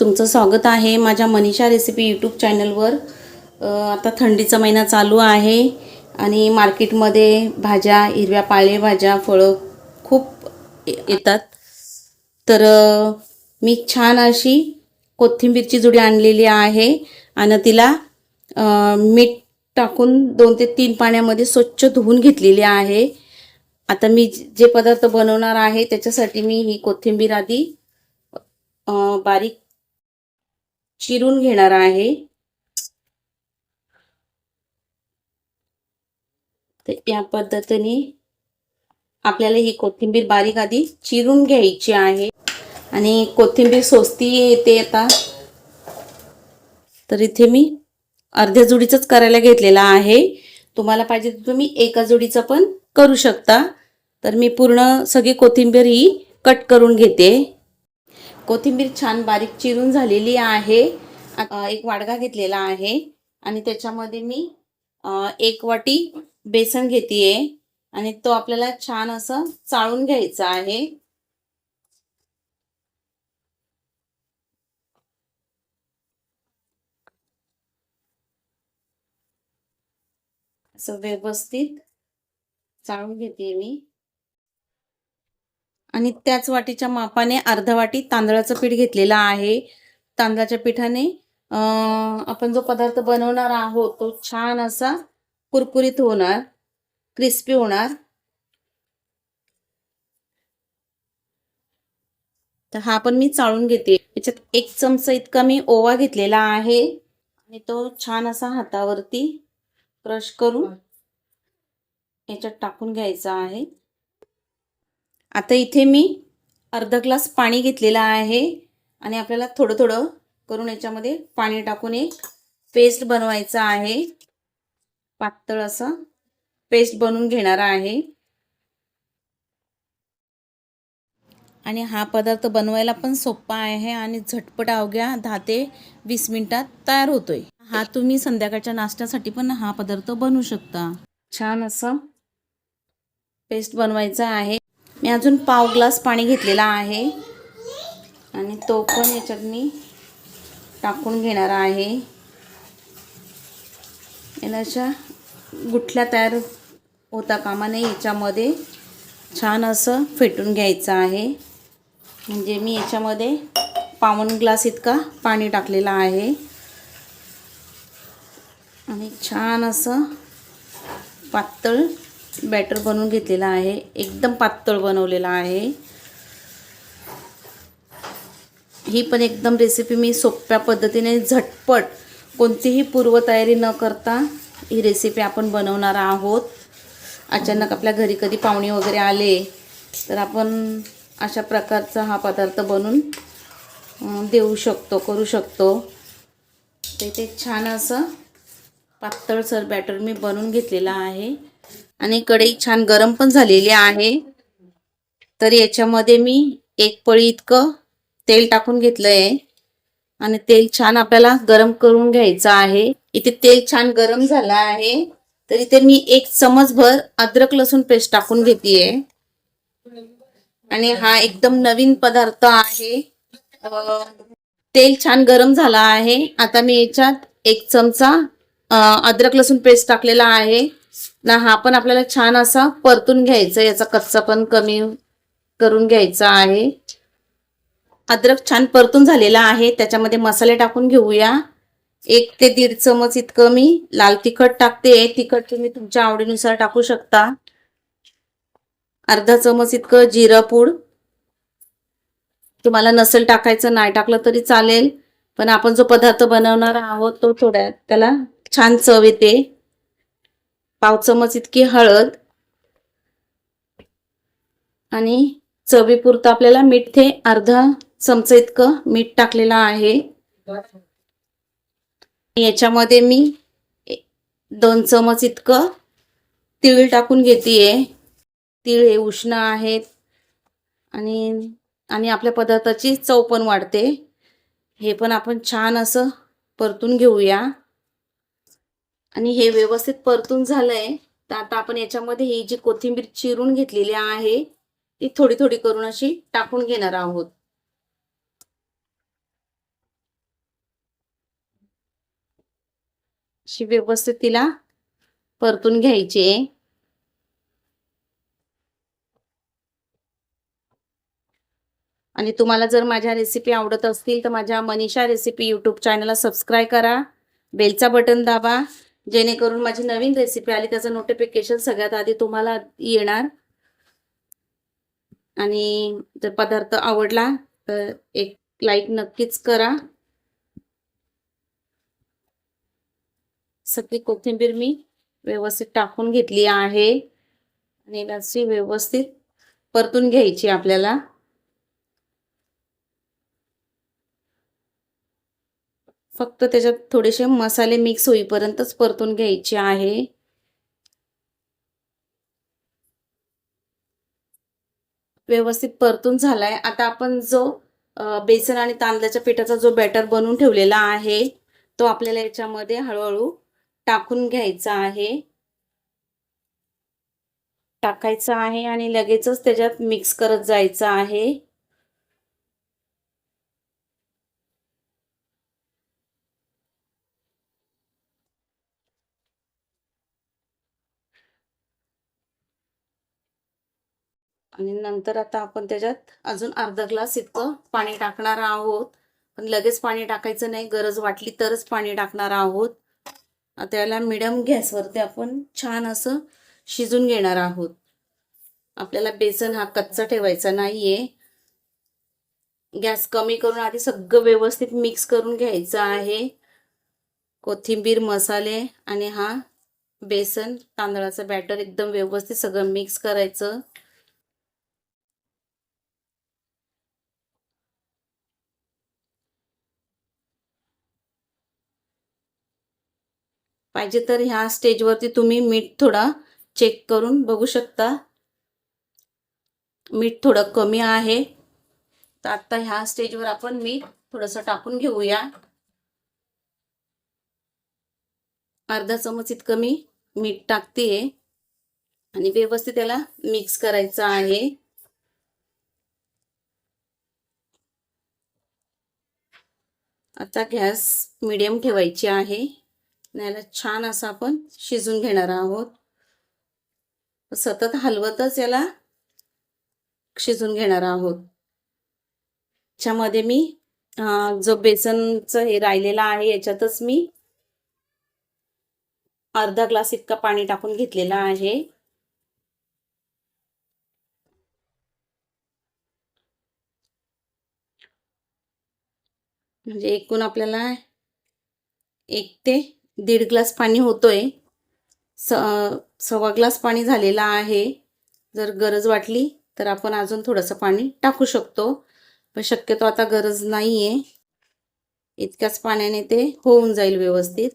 तुमचं स्वागत आहे माझ्या मनीषा रेसिपी यूट्यूब चॅनलवर आता थंडीचा महिना चालू आहे आणि मार्केटमध्ये भाज्या हिरव्या पालेभाज्या फळं खूप येतात. तर मी छान अशी कोथिंबीरची जुडी आणलेली आहे आणि तिला मीठ टाकून दोन ते तीन पाण्यामध्ये स्वच्छ धुवून घेतलेली आहे. आता मी जे पदार्थ बनवणार आहे त्याच्यासाठी मी ही कोथिंबीर आधी बारीक चिरून घेणार आहे. तर या पद्धतीने आपल्याला ही कोथिंबीर बारीक आधी चिरून घ्यायची आहे. आणि कोथिंबीर सोस्ती येते आता. तर इथे मी अर्ध्या जुडीचंच करायला घेतलेला आहे. तुम्हाला पाहिजे तर तुम्ही एका जोडीचं पण करू शकता. तर मी पूर्ण सगळी कोथिंबीर ही कट करून घेते. कोथिंबीर छान बारीक चिरून झालेली आहे. एक वाडगा घेतलेला आहे. आणि त्याच्यामध्ये मी एक वाटी बेसन घेतेय. आणि तो आपल्याला छान असं चाळून घ्यायचा आहे. असं व्यवस्थित चाळून घेते मी. आणि त्याच वाटीच्या मापाने अर्धा वाटी तांदळाचं पीठ घेतलेलं आहे. तांदळाच्या पिठाने आपण जो पदार्थ बनवणार आहोत तो छान असा कुरकुरीत होणार क्रिस्पी होणार. तर हा पण मी चाळून घेते. याच्यात एक चमचा इतका मी ओवा घेतलेला आहे. आणि तो छान असा हातावरती क्रश करून याच्यात टाकून घ्यायचा आहे. आता इथे मी अर्धा ग्लास पाणी घेतलेलं आहे आणि आपल्याला थोडं थोडं करून याच्यामध्ये पाणी टाकून एक पेस्ट बनवायचा आहे. पातळ असं पेस्ट बनवून घेणार आहे. आणि हा पदार्थ बनवायला पण सोपा आहे आणि झटपट अवघ्या दहा ते वीस मिनिटात तयार होतोय. हा तुम्ही संध्याकाळच्या नाश्त्यासाठी पण हा पदार्थ बनवू शकता. छान असं पेस्ट बनवायचा आहे. मी अजून पाव ग्लास पाणी घेतलेला आहे. आणि तो पण याच्यात मी टाकून घेणार आहे. याला अशा गुठल्या तयार होता कामा नये याच्यामध्ये छान असं फेटून घ्यायचं आहे. म्हणजे मी याच्यामध्ये पावन ग्लास इतका पाणी टाकलेलं आहे. आणि छान असं पातळ बॅटर बनवून घेतलेला आहे. एकदम पातळ बनवलेला आहे. ही पण एकदम रेसिपी मी सोप्या पद्धतीने झटपट कोणतीही पूर्वतयारी न करता ही रेसिपी आपण बनवणार आहोत. अचानक आपल्या घरी कधी पाहुणे वगैरे आले तर आपण अशा प्रकारचा हा पदार्थ बनवून देऊ शकतो करू शकतो. ते ते छान असं पातळसर बॅटर मी बनवून घेतलेला आहे. आणि कढई छान गरम पण झालेली आहे. तर याच्यामध्ये मी एक पळी इतकं तेल टाकून घेतलं आहे आणि तेल छान आपल्याला गरम करून घ्यायचं आहे. इथे तेल छान गरम झालं आहे. तर इथे मी एक चमचभर अद्रक लसूण पेस्ट टाकून घेतेय. आणि हा एकदम नवीन पदार्थ आहे. तेल छान गरम झालं आहे. आता मी याच्यात एक चमचा अद्रक लसूण पेस्ट टाकलेला आहे. ना हा पण आपल्याला छान असा परतून घ्यायचा याचा कच्चा पण कमी करून घ्यायचा आहे. अद्रक छान परतून झालेला आहे. त्याच्यामध्ये मसाले टाकून घेऊया. एक ते दीड चमच इतकं मी लाल तिखट टाकते. तिखट तुम्ही तुमच्या आवडीनुसार टाकू शकता. अर्धा चमच इतकं जिरा पूड. तुम्हाला नसेल टाकायचं नाही टाकलं तरी चालेल. पण आपण जो पदार्थ बनवणार आहोत तो थोड्या त्याला छान चव येते. पाव चमच इतकी हळद आणि चवीपुरतं आपल्याला मीठ ते अर्धा चमचा इतकं मीठ टाकलेलं आहे. याच्यामध्ये मी दोन चमच इतकं तीळ टाकून घेतेय. तीळ हे उष्ण आहेत आणि आणि आपल्या पदार्थाची चव पण वाढते. हे पण आपण छान असं परतून घेऊया. आणि हे व्यवस्थित परतून झालंय. तर आता आपण याच्यामध्ये ही जी कोथिंबीर चिरून घेतलेली आहे ती थोडी थोडी करून अशी टाकून घेणार आहोत. अशी व्यवस्थित तिला परतून घ्यायची आहे. आणि तुम्हाला जर माझ्या रेसिपी आवडत असतील तर माझ्या मनीषा रेसिपी यूट्यूब चॅनलला सबस्क्राईब करा. बेलचा बटन दाबा. जेणेकरून माझी नवीन रेसिपी आली त्याचं नोटिफिकेशन सगळ्यात आधी तुम्हाला येणार. आणि जर पदार्थ आवडला तर एक लाईक नक्कीच करा. सगळी कोथिंबीर मी व्यवस्थित टाकून घेतली आहे. आणि अशी व्यवस्थित परतून घ्यायची आपल्याला. फक्त त्याच्यात थोडेसे मसाले मिक्स होईपर्यंतच परतून घ्यायचे आहे. व्यवस्थित परतून झालाय. आता आपण जो बेसन आणि तांदळाच्या पिठाचा जो बॅटर बनवून ठेवलेला आहे तो आपल्याला याच्यामध्ये हळूहळू टाकून घ्यायचा आहे. टाकायचा आहे आणि लगेचच त्याच्यात मिक्स करत जायचं आहे. आणि नंतर आता आपण त्याच्यात अजून अर्धा ग्लास इतकं पाणी टाकणार आहोत. पण लगेच पाणी टाकायचं नाही गरज वाटली तरच पाणी टाकणार आहोत. त्याला मिडियम गॅसवरती आपण छान असं शिजून घेणार आहोत. आपल्याला बेसन हा कच्चा ठेवायचा नाहीये. गॅस कमी करून आधी सगळं व्यवस्थित मिक्स करून घ्यायचं आहे. कोथिंबीर मसाले आणि हा बेसन तांदळाचं बॅटर एकदम व्यवस्थित सगळं मिक्स करायचं. पाहिजे तर ह्या स्टेजवरती तुम्ही मीठ थोडा चेक करून बघू शकता. मीठ थोडं कमी आहे. तर आता ह्या स्टेजवर आपण मीठ थोडंसं टाकून घेऊया. अर्धा चमच इतकं मी मीठ टाकते आणि व्यवस्थित त्याला मिक्स करायचं आहे. आता गॅस मिडियम ठेवायची आहे. याला छान असं आपण शिजून घेणार आहोत. सतत हलवतच याला शिजून घेणार आहोत. याच्यामध्ये मी जो बेसनचं हे राहिलेला आहे याच्यातच मी अर्धा ग्लास इतका पाणी टाकून घेतलेला आहे. म्हणजे एकूण आपल्याला एक ते दीड ग्लास पाणी होतोय. स सव्वा ग्लास पाणी झालेला आहे. जर गरज वाटली तर आपण अजून थोडंसं पाणी टाकू शकतो. पण शक्यतो आता गरज नाही आहे इतक्याच पाण्याने ते होऊन जाईल व्यवस्थित.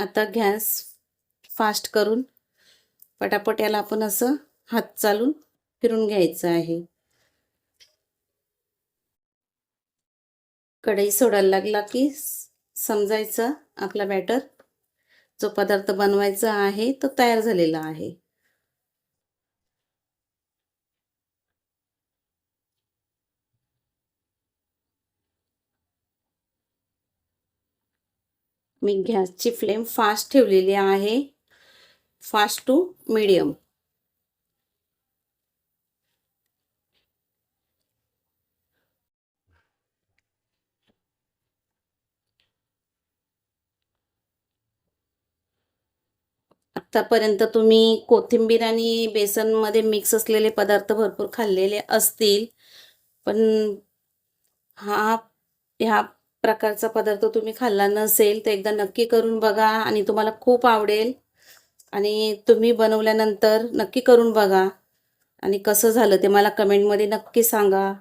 आता गॅस फास्ट करून पटापट याला आपण असं हात चालून फिरून घ्यायचं आहे. कढई सोडायला लागला की समजायचं. आपला बॅटर जो पदार्थ बनवायचा आहे तो तयार झालेला आहे. मी गॅसची फ्लेम फास्ट ठेवलेली आहे. फास्ट टू मीडियम आत्तापर्यंत तुम्ही कोथिंबीर आणि बेसनमध्ये मिक्स असलेले पदार्थ भरपूर खाल्लेले असतील. पण हा ह्या प्रकारचा पदार्थ तुम्ही खाल्ला नसेल तर एकदा नक्की करून बघा आणि तुम्हाला खूप आवडेल. आणि तुम्ही बनवल्यानंतर नक्की करून बघा. आणि कसं झालं ते मला कमेंटमध्ये नक्की सांगा.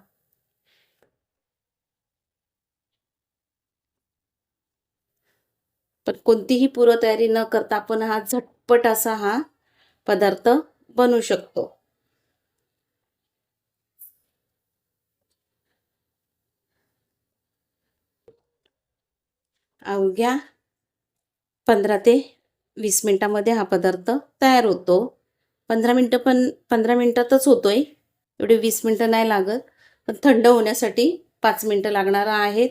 पण कोणतीही पूर्वतयारी न करता आपण हा झट झटपट असा हा पदार्थ बनवू शकतो. अवघ्या पंधरा ते वीस मिनटामध्ये हा पदार्थ तयार होतो. पंधरा मिनटं पण पंधरा मिनटातच होतोय. एवढे वीस मिनटं नाही लागत. पण थंड होण्यासाठी पाच मिनटं लागणार आहेत.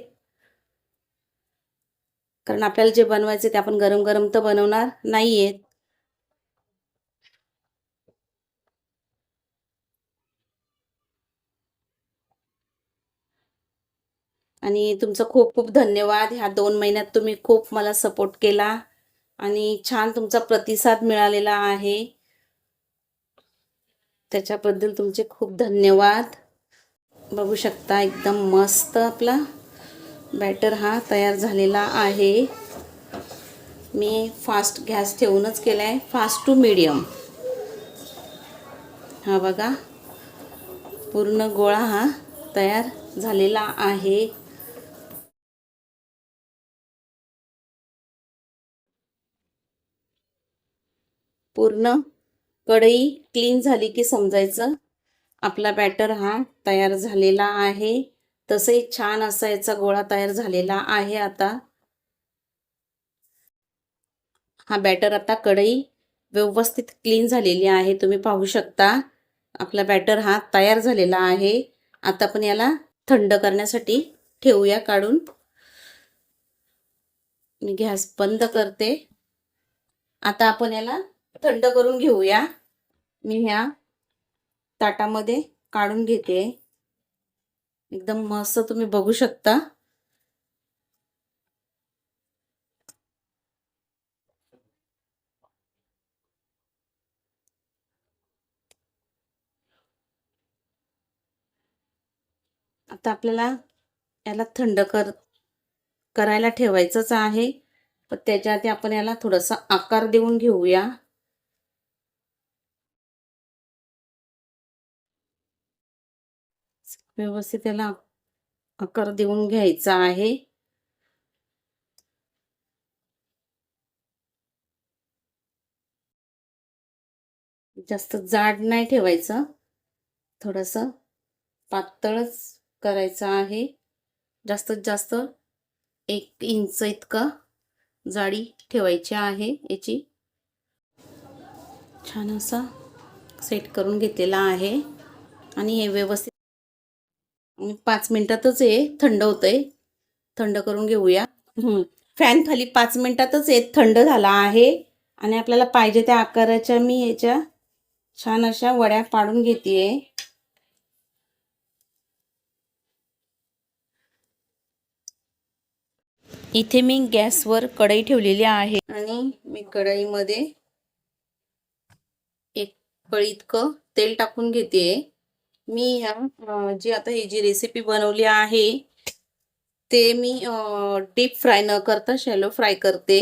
कारण आपल्याला जे बनवायचे ते आपण गरम गरम तर बनवणार नाही आहेत आणि तुमचं खूप खूप धन्यवाद. ह्या दोन महिन्यात तुम्ही खूप मला सपोर्ट केला आणि छान तुमचा प्रतिसाद मिळालेला आहे. त्याच्याबद्दल तुमचे खूप धन्यवाद. बघू शकता एकदम मस्त आपला बॅटर हा तयार झालेला आहे. मी फास्ट गॅस ठेवूनच केला आहे फास्ट टू मीडियम हा बघा. पूर्ण गोळा हा तयार झालेला आहे. पूर्ण कढई क्लीन झाली की समजायचं? आपला बॅटर हा तयार झालेला आहे. तसे छान असा याचा गोळा तयार झालेला आहे आता. हा बॅटर आता कढई व्यवस्थित क्लीन झालेली आहे. तुम्ही पाहू शकता. आपला बॅटर हा तयार झालेला आहे. आता आपण याला थंड करण्यासाठी ठेवूया काढून. मी गॅस बंद करते. आता आपण याला थंड करून घेऊया. मी ह्या ताटामध्ये काढून घेते. एकदम मस्त तुम्ही बघू शकता. आता आपल्याला याला थंड कर करायला ठेवायचंच आहे. पण त्याच्या आधी आपण याला थोडासा आकार देऊन घेऊया. व्यवस्थित त्याला आकार देऊन घ्यायचा आहे. जास्त जाड नाही ठेवायचं. थोडंसं पातळच करायचं आहे. जास्तीत जास्त एक इंच इतकं जाडी ठेवायची आहे याची. छान असा सेट करून घेतलेला आहे. आणि हे व्यवस्थित पाच मिनिटातच हे थंड होतंय. थंड करून घेऊया. फॅन खाली पाच मिनिटातच हे थंड झाला आहे. आणि आपल्याला पाहिजे त्या आकाराच्या मी याच्या छान अशा वड्या पाडून घेते इथे मी गॅसवर कढई ठेवलेली आहे. आणि मी कढईमध्ये एक पळी इतकं तेल टाकून घेते मी ह्या जी आता ही जी रेसिपी बनवली आहे ते मी डीप फ्राय न करता शॅलो फ्राय करते.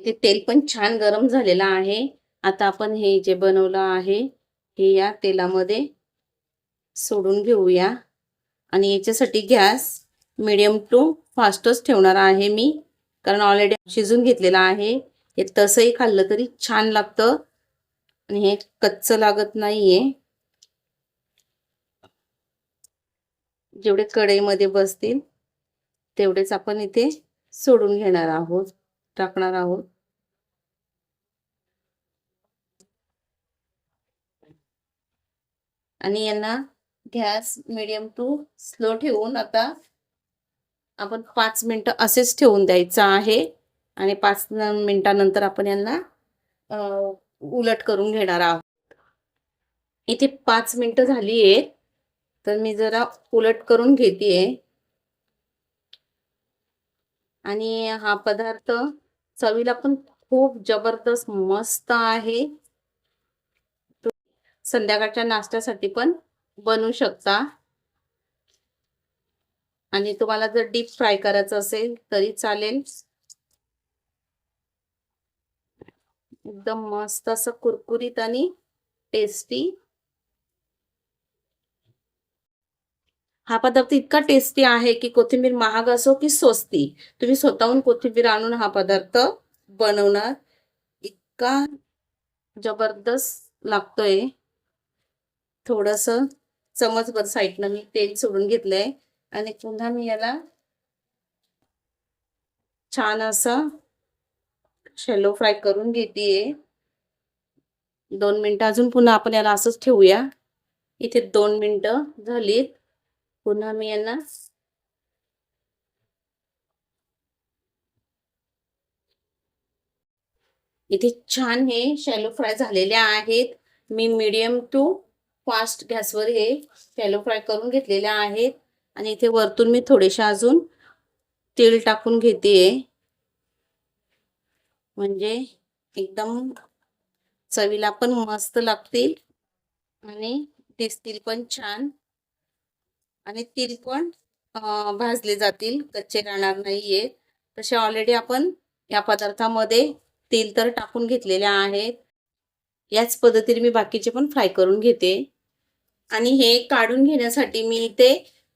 ते तेल पण छान गरम झालेलं आहे. आता आपण हे जे बनवलं आहे हे या तेलामध्ये सोडून घेऊया. आणि याच्यासाठी गॅस मिडियम टू फास्टच ठेवणार आहे मी. कारण ऑलरेडी शिजून घेतलेला आहे. हे तसंही खाल्लं तरी छान लागतं. आणि हे कच्चं लागत नाहीये. जेवढे कढईमध्ये बसतील तेवढेच आपण इथे सोडून घेणार आहोत टाकणार आहोत. आणि यांना गॅस मिडियम टू स्लो ठेवून आता आपण पाच मिनटं असेच ठेवून द्यायचं आहे. आणि पाच मिनटानंतर आपण यांना उलट करून घेणार आहोत. इथे पाच मिनटं झाली आहेत. तर मी जरा उलट करून घेते आणि हा पदार्थ चवीला पण खूप जबरदस्त मस्त आहे. संध्याकाळच्या नाश्त्यासाठी पण बनवू शकता. आणि तुम्हाला जर डीप फ्राय करायचं असेल तरी चालेल. एकदम मस्त असं कुरकुरीत आणि टेस्टी हा पदार्थ इतका टेस्टी आहे की कोथिंबीर महाग असो की स्वस्ती तुम्ही स्वतःहून कोथिंबीर आणून हा पदार्थ बनवणार. इतका जबरदस्त लागतोय. थोडस चमचभर साईडनं मी तेल सोडून घेतलंय आणि पुन्हा मी याला छान असं शेलो फ्राय करून घेते दोन मिनिटं अजून पुन्हा आपण याला असंच ठेवूया. इथे दोन मिनिटं झालीत. पुन्हा मी यांना इथे छान हे शॅलो फ्राय झालेले आहेत. मी मीडियम टू फास्ट गॅसवर हे शॅलो फ्राय करून घेतलेले आहेत. आणि इथे वरतून मी थोडेसे अजून तेल टाकून घेते. म्हणजे एकदम चवीला पण मस्त लागतील. आणि दिसतील पण छान. आणि तील पण भाजले जातील. कच्चे राहणार नाहीये. तसे ऑलरेडी आपण या पदार्थामध्ये तेल तर टाकून घेतलेले आहेत याच पद्धतीने मी बाकीचे पण फ्राय करून घेते. आणि हे काढून घेण्यासाठी मी इथे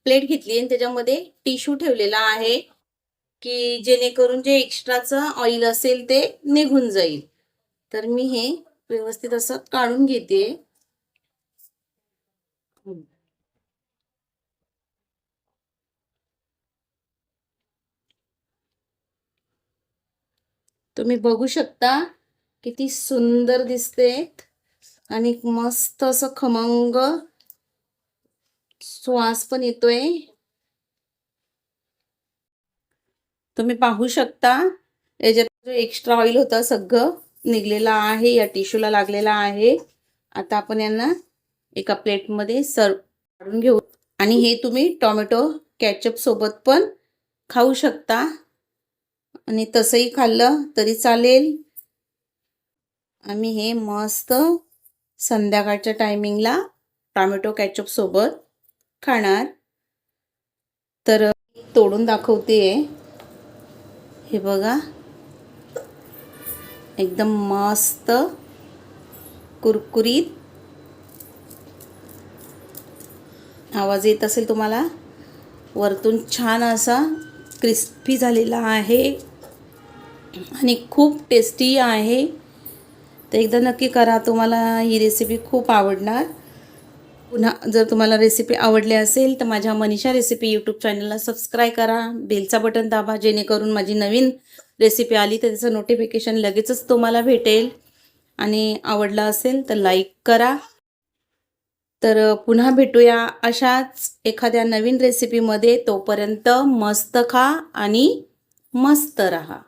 प्लेट घेतली आणि त्याच्यामध्ये टिश्यू ठेवलेला आहे की जेणेकरून जे एक्स्ट्राचं ऑइल असेल ते निघून जाईल. तर मी हे व्यवस्थित असं काढून घेते. तुम्ही बघू शकता किती सुंदर दिसते. आणि मस्त असं खमंग श्वास पण येतोय. तुम्ही पाहू शकता याच्यात जो एक्स्ट्रा ऑइल होता सगळं निघलेला आहे या टिश्यूला लागलेला आहे. आता आपण यांना एका प्लेटमध्ये सर्व काढून घेऊ. आणि हे तुम्ही टोमॅटो कॅचअप सोबत पण खाऊ शकता. आणि तसंही खाल्लं तरी चालेल. आम्ही हे मस्त संध्याकाळच्या टायमिंगला टॉमॅटो कॅचअपसोबत खाणार. तर तोडून दाखवते. हे बघा. एकदम मस्त कुरकुरीत. आवाज येत असेल तुम्हाला? वरतून छान असा क्रिस्पी झालेला आहे. आणि खूप टेस्टी आहे. तर एकदा नक्की करा तुम्हाला ही रेसिपी खूप आवडणार. पुन्हा जर तुम्हाला रेसिपी आवडली असेल तर माझ्या मनीषा रेसिपी यूट्यूब चॅनलला सबस्क्राईब करा. बेलचा बटन दाबा जेणेकरून माझी नवीन रेसिपी आली तर त्याचं नोटिफिकेशन लगेचच तुम्हाला भेटेल. आणि आवडला असेल तर लाईक करा. तर पुन्हा भेटूया अशाच एखाद्या नवीन रेसिपीमध्ये तोपर्यंत मस्त खा आणि मस्त रहा.